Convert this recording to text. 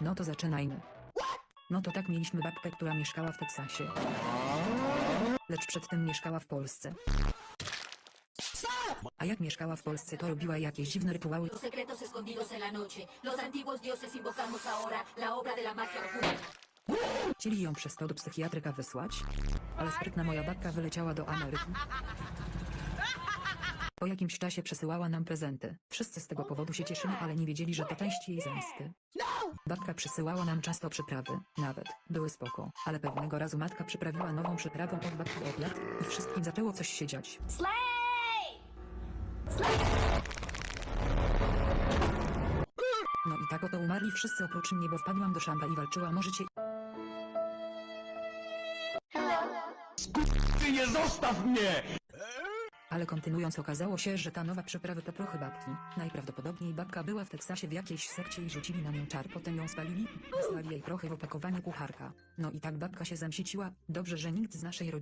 No to zaczynajmy. No to tak mieliśmy babkę, która mieszkała w Teksasie. Lecz przed tym mieszkała w Polsce. A jak mieszkała w Polsce, to robiła jakieś dziwne rytuały. Los secretos escondidos en la noche. Los antiguos dioses invocamos ahora la obra de la magia oculta. Chcieli ją przez to do psychiatryka wysłać, ale sprytna moja babka wyleciała do Ameryki. Po jakimś czasie przesyłała nam prezenty. Wszyscy z tego powodu się cieszyli, ale nie wiedzieli, że to część jej zemsty. Babka przysyłała nam często przyprawy, nawet, były spoko, ale pewnego razu matka przyprawiła nową przyprawą od babki obiad i wszystkim zaczęło coś się dziać. No i tak oto umarli wszyscy oprócz mnie, bo wpadłam do szamba i walczyłam o życie Ty nie zostaw mnie! Ale kontynuując okazało się, że ta nowa przyprawa to prochy babki. Najprawdopodobniej babka była w Teksasie w jakiejś sekcie i rzucili na nią czar, potem ją spalili, wysłali jej prochy w opakowaniu kucharka. No i tak babka się zemściła, dobrze, że nikt z naszej rodziny